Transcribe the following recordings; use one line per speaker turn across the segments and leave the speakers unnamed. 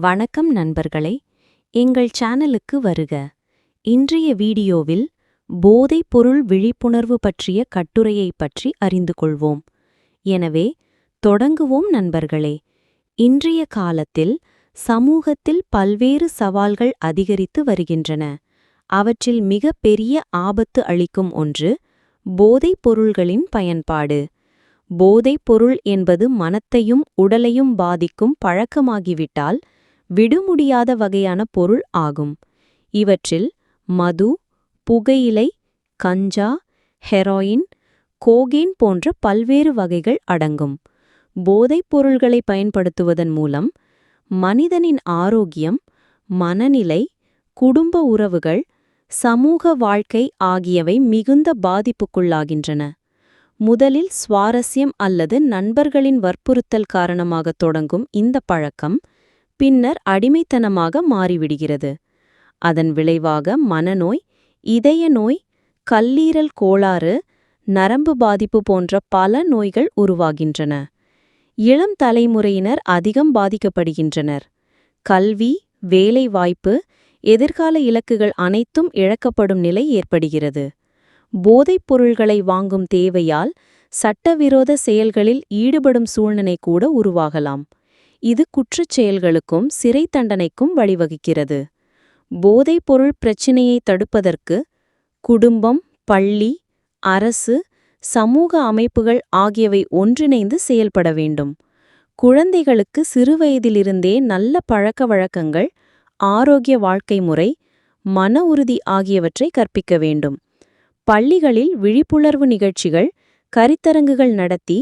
வணக்கம் நண்பர்களே எங்கள் சேனலுக்கு வருக. இன்றைய வீடியோவில் போதைப் பொருள் விழிப்புணர்வு பற்றிய கட்டுரையைப் பற்றி அறிந்து கொள்வோம். எனவே தொடங்குவோம் நண்பர்களே. இன்றைய காலத்தில் சமூகத்தில் பல்வேறு சவால்கள் அதிகரித்து வருகின்றன. அவற்றில் மிக பெரிய ஆபத்து அளிக்கும் ஒன்று போதைப் பொருள்களின் பயன்பாடு. போதைப் பொருள் என்பது மனத்தையும் உடலையும் பாதிக்கும் பழக்கமாகிவிட்டால் விடுமுடியாத வகையான பொருள் ஆகும். இவற்றில் மது புகையிலை கஞ்சா ஹெரோயின் கோகேன் போன்ற பல்வேறு வகைகள் அடங்கும். போதைப் பொருள்களை பயன்படுத்துவதன் மூலம் மனிதனின் ஆரோக்கியம் மனநிலை குடும்ப உறவுகள் சமூக வாழ்க்கை ஆகியவை மிகுந்த பாதிப்புக்குள்ளாகின்றன. முதலில் சுவாரஸ்யம் அல்லது நண்பர்களின் வற்புறுத்தல் காரணமாக தொடங்கும் இந்த பழக்கம் பின்னர் அடிமைத்தனமாக மாறிவிடுகிறது. அதன் விளைவாக மனநோய் இதய நோய் கல்லீரல் கோளாறு நரம்பு பாதிப்பு போன்ற பல நோய்கள் உருவாகின்றன. இளம் தலைமுறையினர் அதிகம் பாதிக்கப்படுகின்றனர். கல்வி வேலைவாய்ப்பு எதிர்கால இலக்குகள் அனைத்தும் இழக்கப்படும் நிலை ஏற்படுகிறது. போதைப் பொருள்களை வாங்கும் தேவையால் சட்டவிரோத செயல்களில் ஈடுபடும் சூழ்நிலை கூட உருவாகலாம். இது குற்றச் செயல்களுக்கும் சிறை தண்டனைக்கும் வழிவகுக்கிறது. போதைப் பொருள் பிரச்சினையை தடுப்பதற்கு குடும்பம் பள்ளி அரசு சமூக அமைப்புகள் ஆகியவை ஒன்றிணைந்து செயல்பட வேண்டும். குழந்தைகளுக்கு சிறுவயதிலிருந்தே நல்ல பழக்க வழக்கங்கள் ஆரோக்கிய வாழ்க்கை முறை மன உறுதி ஆகியவற்றை கற்பிக்க வேண்டும். பள்ளிகளில் விழிப்புணர்வு நிகழ்ச்சிகள் கரித்தரங்குகள் நடத்தி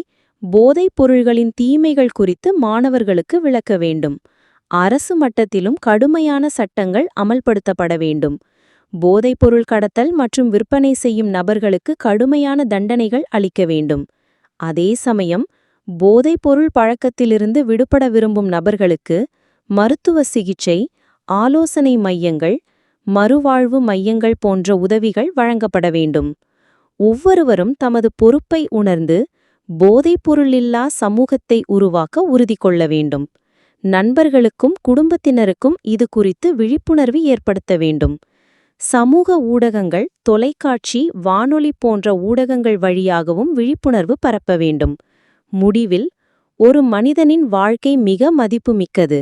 போதைப் பொருள்களின் தீமைகள் குறித்து மாணவர்களுக்கு விளக்க வேண்டும். அரசு மட்டத்திலும் கடுமையான சட்டங்கள் அமல்படுத்தப்பட வேண்டும். போதைப்பொருள் கடத்தல் மற்றும் விற்பனை செய்யும் நபர்களுக்கு கடுமையான தண்டனைகள் அளிக்க வேண்டும். அதே சமயம் போதைப்பொருள் பழக்கத்திலிருந்து விடுபட விரும்பும் நபர்களுக்கு மருத்துவ சிகிச்சை ஆலோசனை மையங்கள் மறுவாழ்வு மையங்கள் போன்ற உதவிகள் வழங்கப்பட வேண்டும். ஒவ்வொருவரும் தமது பொறுப்பை உணர்ந்து போதைப்பொருளில்லா சமூகத்தை உருவாக்க உறுதி கொள்ள வேண்டும். நண்பர்களுக்கும் குடும்பத்தினருக்கும் இது குறித்து விழிப்புணர்வு ஏற்படுத்த வேண்டும். சமூக ஊடகங்கள் தொலைக்காட்சி வானொலி போன்ற ஊடகங்கள் வழியாகவும் விழிப்புணர்வு பரப்ப வேண்டும். முடிவில் ஒரு மனிதனின் வாழ்க்கை மிக மதிப்புமிக்கது.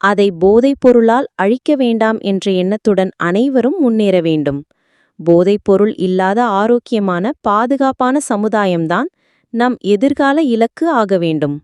அதை போதைப் பொருளால் அழிக்க வேண்டாம் என்ற எண்ணத்துடன் அனைவரும் முன்னேற வேண்டும். போதைப்பொருள் இல்லாத ஆரோக்கியமான பாதுகாப்பான சமுதாயம்தான் நம் எதிர்கால இலக்கு ஆக வேண்டும்.